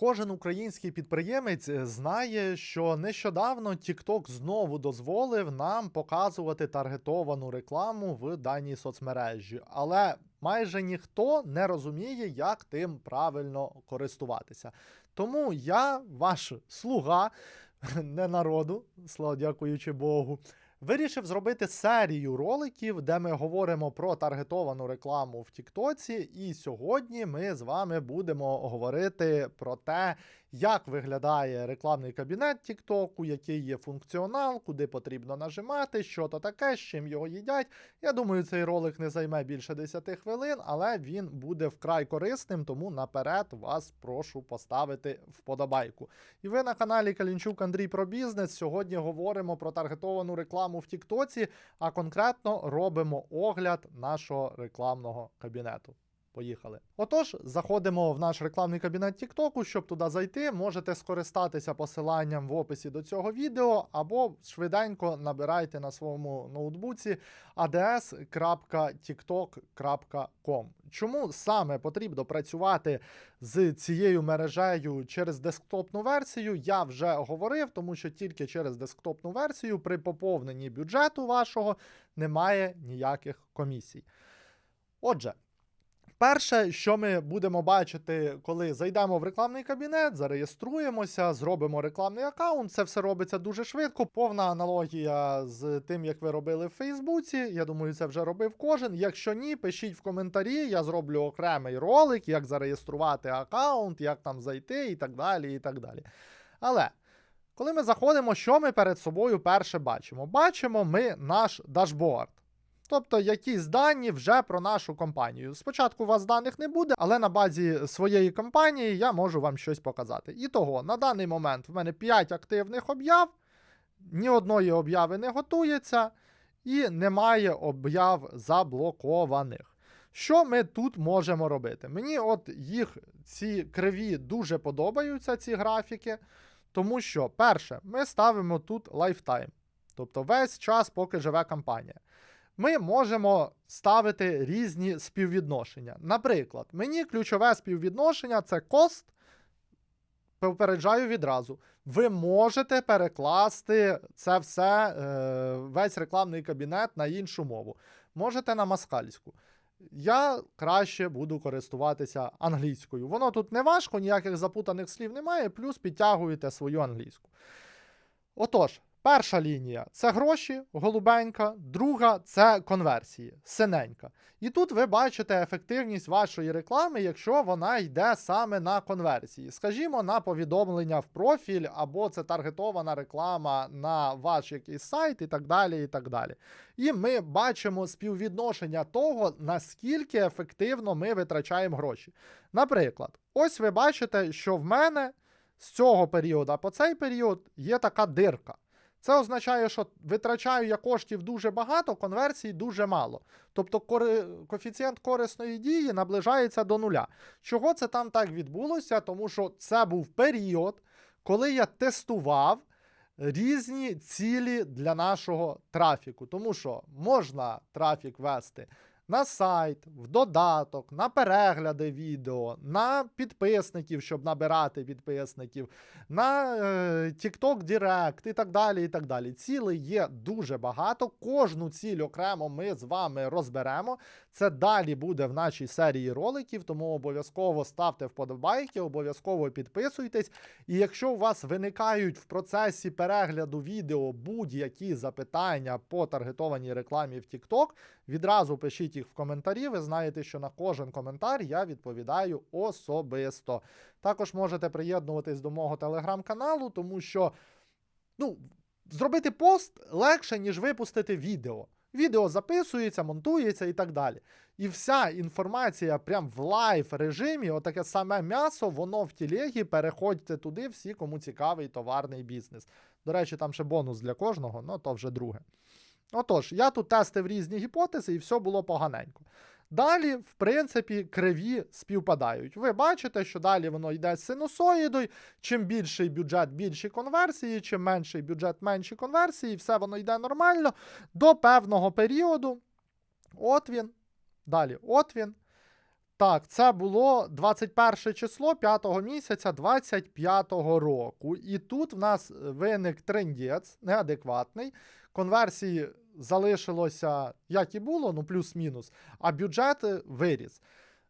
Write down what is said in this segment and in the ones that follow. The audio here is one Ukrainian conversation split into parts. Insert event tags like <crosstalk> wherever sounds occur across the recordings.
Кожен український підприємець е, знає, що нещодавно TikTok знову дозволив нам показувати таргетовану рекламу в даній соцмережі, але майже ніхто не розуміє, як тим правильно користуватися. Тому я, ваш слуга, <laughs> не народу, слава дякуючи Богу. Вирішив зробити серію роликів, де ми говоримо про таргетовану рекламу в Тіктоці. І сьогодні ми з вами будемо говорити про те, як виглядає рекламний кабінет Тіктоку, який є функціонал, куди потрібно нажимати, що то таке, з чим його їдять. Я думаю, цей ролик не займе більше 10 хвилин, але він буде вкрай корисним, тому наперед вас прошу поставити вподобайку. І ви на каналі Калінчук Андрій про бізнес. Сьогодні говоримо про таргетовану рекламу в Тіктоці, а конкретно робимо огляд нашого рекламного кабінету. Поїхали. Отож, заходимо в наш рекламний кабінет Тіктоку. Щоб туди зайти, можете скористатися посиланням в описі до цього відео, або швиденько набирайте на своєму ноутбуці ads.tiktok.com. Чому саме потрібно працювати з цією мережею через десктопну версію? Я вже говорив, тому що тільки через десктопну версію при поповненні бюджету вашого немає ніяких комісій. Отже. Перше, що ми будемо бачити, коли зайдемо в рекламний кабінет, зареєструємося, зробимо рекламний аккаунт. Це все робиться дуже швидко. Повна аналогія з тим, як ви робили в Фейсбуці. Я думаю, це вже робив кожен. Якщо ні, пишіть в коментарі. Я зроблю окремий ролик, як зареєструвати аккаунт, як там зайти і так далі. і так далі. Але. Коли ми заходимо, що ми перед собою перше бачимо? Бачимо ми наш дашборд. Тобто якісь дані вже про нашу компанію. Спочатку у вас даних не буде, але на базі своєї компанії я можу вам щось показати. І того, на даний момент в мене 5 активних об'яв, ні одної об'яви не готується, і немає об'яв заблокованих. Що ми тут можемо робити? Мені от їх ці криві дуже подобаються, ці графіки. Тому що, перше, ми ставимо тут лайфтайм, тобто весь час, поки живе компанія ми можемо ставити різні співвідношення. Наприклад, мені ключове співвідношення це кост. Попереджаю відразу. Ви можете перекласти це все, е, весь рекламний кабінет на іншу мову. Можете на маскальську. Я краще буду користуватися англійською. Воно тут не важко, ніяких запутаних слів немає, плюс підтягуєте свою англійську. Отож, Перша лінія це гроші, голубенька, друга це конверсії, синенька. І тут ви бачите ефективність вашої реклами, якщо вона йде саме на конверсії. Скажімо, на повідомлення в профіль, або це таргетована реклама на ваш якийсь сайт і так далі. І так далі. І ми бачимо співвідношення того, наскільки ефективно ми витрачаємо гроші. Наприклад, ось ви бачите, що в мене з цього періоду по цей період є така дирка. Це означає, що витрачаю я коштів дуже багато, конверсій дуже мало. Тобто кори... коефіцієнт корисної дії наближається до нуля. Чого це там так відбулося? Тому що це був період, коли я тестував різні цілі для нашого трафіку. Тому що можна трафік вести на сайт, в додаток, на перегляди відео, на підписників, щоб набирати підписників, на е, TikTok Direct і так далі. і так далі. Цілей є дуже багато. Кожну ціль окремо ми з вами розберемо. Це далі буде в нашій серії роликів, тому обов'язково ставте вподобайки, обов'язково підписуйтесь. І якщо у вас виникають в процесі перегляду відео будь-які запитання по таргетованій рекламі в TikTok, відразу пишіть їх в коментарі. Ви знаєте, що на кожен коментар я відповідаю особисто. Також можете приєднуватись до мого телеграм-каналу, тому що ну, зробити пост легше, ніж випустити відео. Відео записується, монтується і так далі. І вся інформація прям в лайв режимі, отаке саме м'ясо, воно в тілегі, переходьте туди, всі, кому цікавий товарний бізнес. До речі, там ще бонус для кожного, ну то вже друге. Отож, я тут тестив різні гіпотези, і все було поганенько. Далі, в принципі, криві співпадають. Ви бачите, що далі воно йде з синусоїдою. Чим більший бюджет, більші конверсії, чим менший бюджет, менші конверсії, все воно йде нормально до певного періоду. От він. Далі, от він. Так, це було 21 число 5 місяця 25 року. І тут в нас виник трендець неадекватний. Конверсії залишилося, як і було, ну плюс-мінус, а бюджет е, виріс.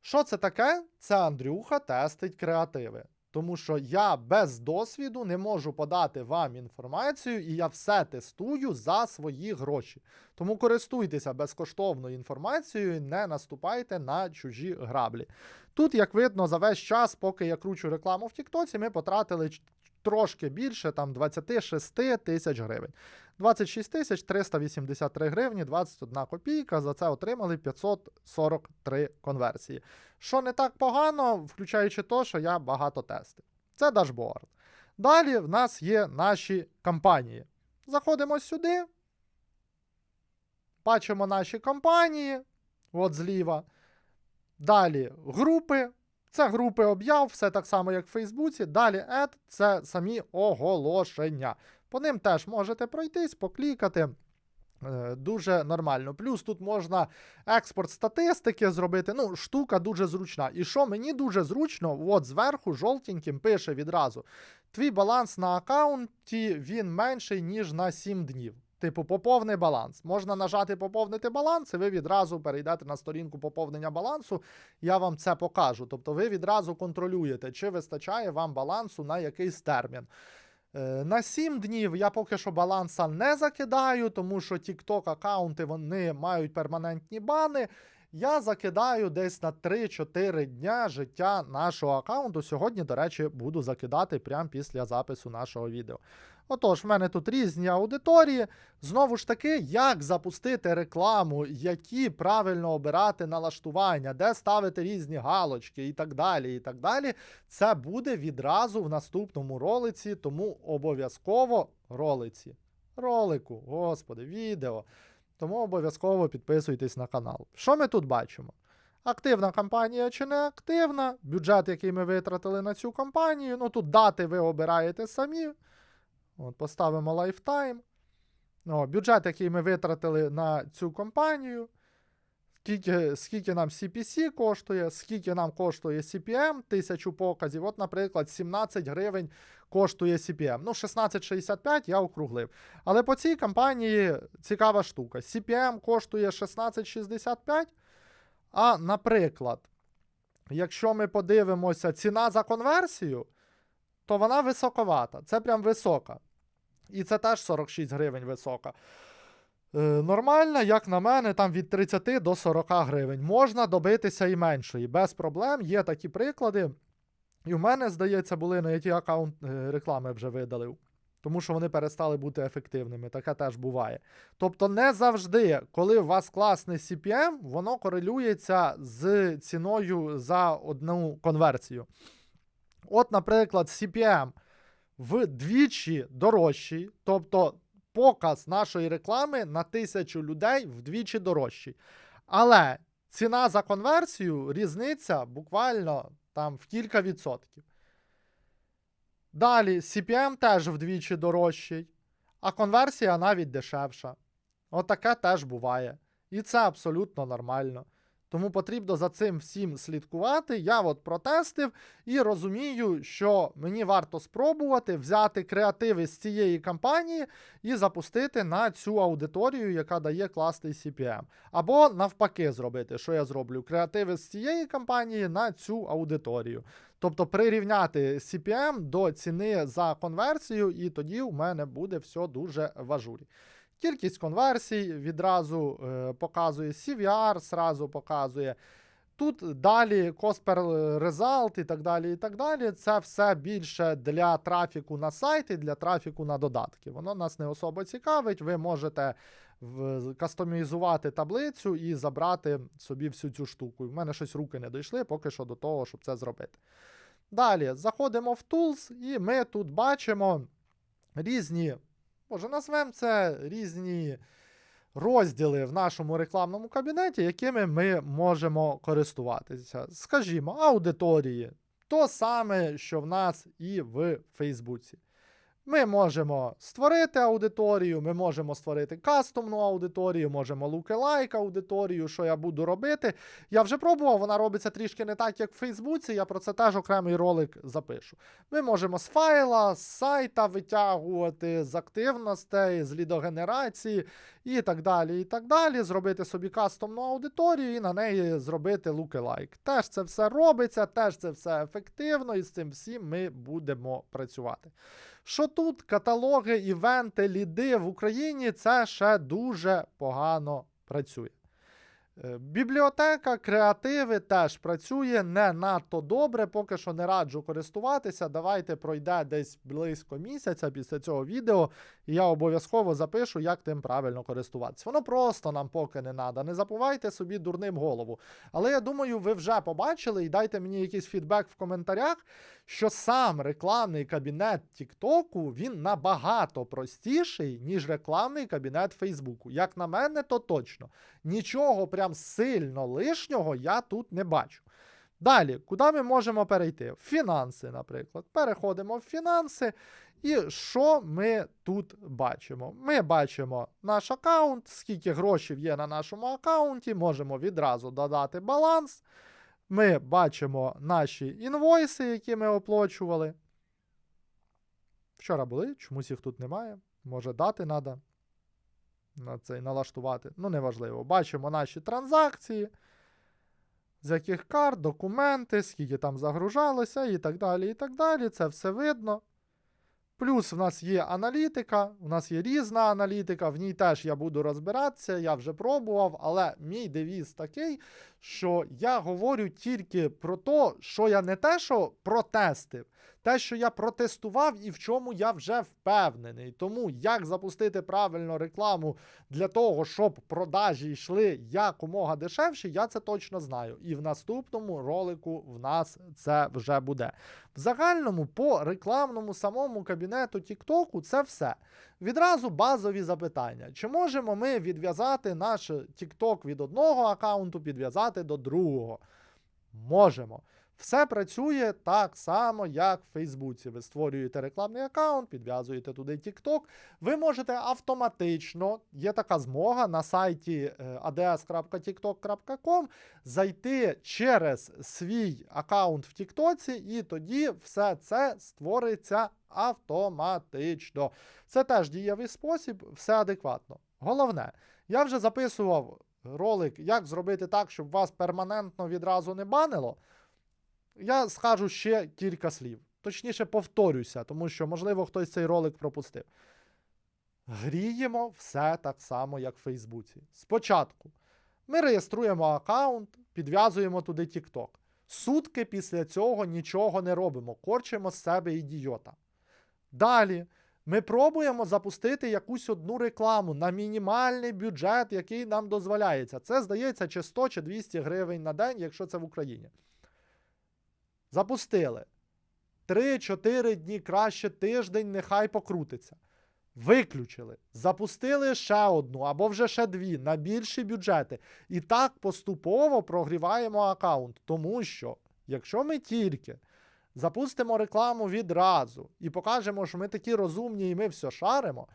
Що це таке? Це Андрюха тестить креативи. Тому що я без досвіду не можу подати вам інформацію, і я все тестую за свої гроші. Тому користуйтеся безкоштовною інформацією, не наступайте на чужі граблі. Тут, як видно, за весь час, поки я кручу рекламу в Тіктоці, ми потратили трошки більше, там 26 тисяч гривень. 26 тисяч 383 гривні, 21 копійка. За це отримали 543 конверсії. Що не так погано, включаючи те, що я багато тестив. Це дашборд. Далі в нас є наші кампанії. Заходимо сюди. Бачимо наші компанії. От зліва. Далі групи. Це групи об'яв, все так само, як в Фейсбуці. Далі Add – це самі оголошення. По ним теж можете пройтись, поклікати. Е, Дуже нормально. Плюс тут можна експорт статистики зробити. Ну, штука дуже зручна. І що мені дуже зручно, от зверху жовтеньким пише відразу: твій баланс на аккаунті він менший, ніж на 7 днів. Типу, поповни баланс. Можна нажати поповнити баланс, і ви відразу перейдете на сторінку поповнення балансу. Я вам це покажу. Тобто ви відразу контролюєте, чи вистачає вам балансу на якийсь термін. Е, На 7 днів я поки що баланса не закидаю, тому що TikTok аккаунти вони мають перманентні бани. Я закидаю десь на 3-4 дня життя нашого аккаунту. Сьогодні, до речі, буду закидати прямо після запису нашого відео. Отож, в мене тут різні аудиторії. Знову ж таки, як запустити рекламу, які правильно обирати налаштування, де ставити різні галочки і так далі. і так далі. Це буде відразу в наступному ролиці, тому обов'язково ролиці. Ролику, господи, відео. Тому обов'язково підписуйтесь на канал. Що ми тут бачимо? Активна кампанія чи не активна, бюджет, який ми витратили на цю кампанію. Ну тут дати ви обираєте самі. От, Поставимо лайфтайм. О, бюджет, який ми витратили на цю компанію. Скільки, скільки нам CPC коштує, скільки нам коштує CPM, тисячу показів. От, наприклад, 17 гривень коштує CPM. Ну, 16,65 я округлив. Але по цій компанії цікава штука. CPM коштує 16,65. А, наприклад, якщо ми подивимося ціна за конверсію, то вона високовата. Це прям висока. І це теж 46 гривень висока. Е, нормальна, як на мене, там від 30 до 40 гривень. Можна добитися і меншої, без проблем. Є такі приклади. І в мене, здається, були на які аккаунт е, реклами вже видалив. Тому що вони перестали бути ефективними. Таке теж буває. Тобто, не завжди, коли у вас класний CPM, воно корелюється з ціною за одну конверсію. От, наприклад, CPM вдвічі дорожчий, тобто показ нашої реклами на тисячу людей вдвічі дорожчий. Але ціна за конверсію різниця буквально там в кілька відсотків. Далі CPM теж вдвічі дорожчий, а конверсія навіть дешевша. Отаке теж буває. І це абсолютно нормально. Тому потрібно за цим всім слідкувати. Я от протестив і розумію, що мені варто спробувати взяти креативи з цієї кампанії і запустити на цю аудиторію, яка дає класний CPM. Або навпаки, зробити, що я зроблю: креативи з цієї кампанії на цю аудиторію. Тобто прирівняти CPM до ціни за конверсію, і тоді у мене буде все дуже в ажурі. Кількість конверсій відразу е, показує CVR, зразу показує. Тут далі cost per result і так далі. і так далі. Це все більше для трафіку на сайт і для трафіку на додатки. Воно нас не особо цікавить. Ви можете в- кастомізувати таблицю і забрати собі всю цю штуку. У мене щось руки не дійшли поки що до того, щоб це зробити. Далі заходимо в Tools, і ми тут бачимо різні, може, назвемо це різні розділи в нашому рекламному кабінеті, якими ми можемо користуватися. Скажімо, аудиторії. То саме, що в нас і в Фейсбуці. Ми можемо створити аудиторію, ми можемо створити кастомну аудиторію, можемо луки-лайк аудиторію, що я буду робити. Я вже пробував, вона робиться трішки не так, як в Фейсбуці. Я про це теж окремий ролик запишу. Ми можемо з файла, з сайта витягувати, з активностей, з лідогенерації і так далі. і так далі. Зробити собі кастомну аудиторію і на неї зробити луки-лайк. Теж це все робиться, теж це все ефективно, і з цим всім ми будемо працювати. Що тут каталоги, івенти, ліди в Україні це ще дуже погано працює. Е, Бібліотека, креативи теж працює не надто добре, поки що не раджу користуватися. Давайте пройде десь близько місяця після цього відео, і я обов'язково запишу, як тим правильно користуватися. Воно просто нам поки не треба. Не забувайте собі дурним голову. Але я думаю, ви вже побачили і дайте мені якийсь фідбек в коментарях, що сам рекламний кабінет Тіктоку він набагато простіший, ніж рекламний кабінет Фейсбуку. Як на мене, то точно. Нічого прям сильно лишнього я тут не бачу. Далі, куди ми можемо перейти? В фінанси, наприклад. Переходимо в фінанси. І що ми тут бачимо? Ми бачимо наш аккаунт, скільки грошей є на нашому аккаунті, можемо відразу додати баланс. Ми бачимо наші інвойси, які ми оплачували. Вчора були, чомусь їх тут немає. Може, дати треба на цей налаштувати. Ну, неважливо. Бачимо наші транзакції, з яких карт, документи, скільки там загружалося, і так далі. і так далі. Це все видно. Плюс в нас є аналітика, у нас є різна аналітика, в ній теж я буду розбиратися, я вже пробував, але мій девіз такий, що я говорю тільки про те, що я не те, що протестив, те, що я протестував і в чому я вже впевнений. Тому як запустити правильно рекламу для того, щоб продажі йшли якомога дешевше, я це точно знаю. І в наступному ролику в нас це вже буде. В загальному по рекламному самому кабінету TikTok це все. Відразу базові запитання. Чи можемо ми відв'язати наш TikTok від одного аккаунту, підв'язати до другого? Можемо. Все працює так само, як в Фейсбуці. Ви створюєте рекламний аккаунт, підв'язуєте туди TikTok. Ви можете автоматично, є така змога на сайті е, ads.tiktok.com зайти через свій аккаунт в TikTok, і тоді все це створиться автоматично. Це теж дієвий спосіб, все адекватно. Головне, я вже записував ролик, як зробити так, щоб вас перманентно відразу не банило. Я скажу ще кілька слів. Точніше, повторюся, тому що, можливо, хтось цей ролик пропустив. Гріємо все так само, як в Фейсбуці. Спочатку ми реєструємо аккаунт, підв'язуємо туди TikTok. Сутки після цього нічого не робимо, корчимо з себе ідіота. Далі ми пробуємо запустити якусь одну рекламу на мінімальний бюджет, який нам дозволяється. Це здається, чи 100 чи 200 гривень на день, якщо це в Україні. Запустили. 3-4 дні краще тиждень, нехай покрутиться. Виключили. Запустили ще одну або вже ще дві на більші бюджети. І так поступово прогріваємо аккаунт. Тому що, якщо ми тільки запустимо рекламу відразу і покажемо, що ми такі розумні і ми все шаримо,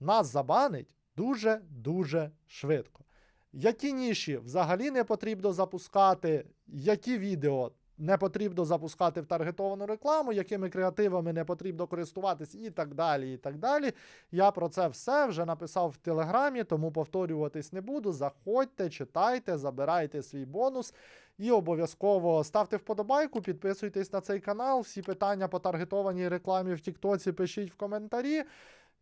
нас забанить дуже-дуже швидко. Які ніші взагалі не потрібно запускати, які відео не потрібно запускати в таргетовану рекламу, якими креативами не потрібно користуватись, і так далі. і так далі. Я про це все вже написав в Телеграмі, тому повторюватись не буду. Заходьте, читайте, забирайте свій бонус. І обов'язково ставте вподобайку, підписуйтесь на цей канал. Всі питання по таргетованій рекламі в Тіктоці пишіть в коментарі.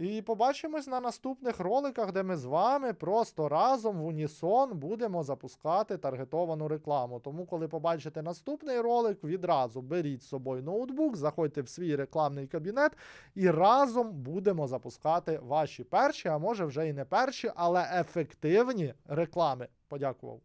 І побачимось на наступних роликах, де ми з вами просто разом в унісон будемо запускати таргетовану рекламу. Тому, коли побачите наступний ролик, відразу беріть з собою ноутбук, заходьте в свій рекламний кабінет і разом будемо запускати ваші перші, а може вже і не перші, але ефективні реклами. Подякував.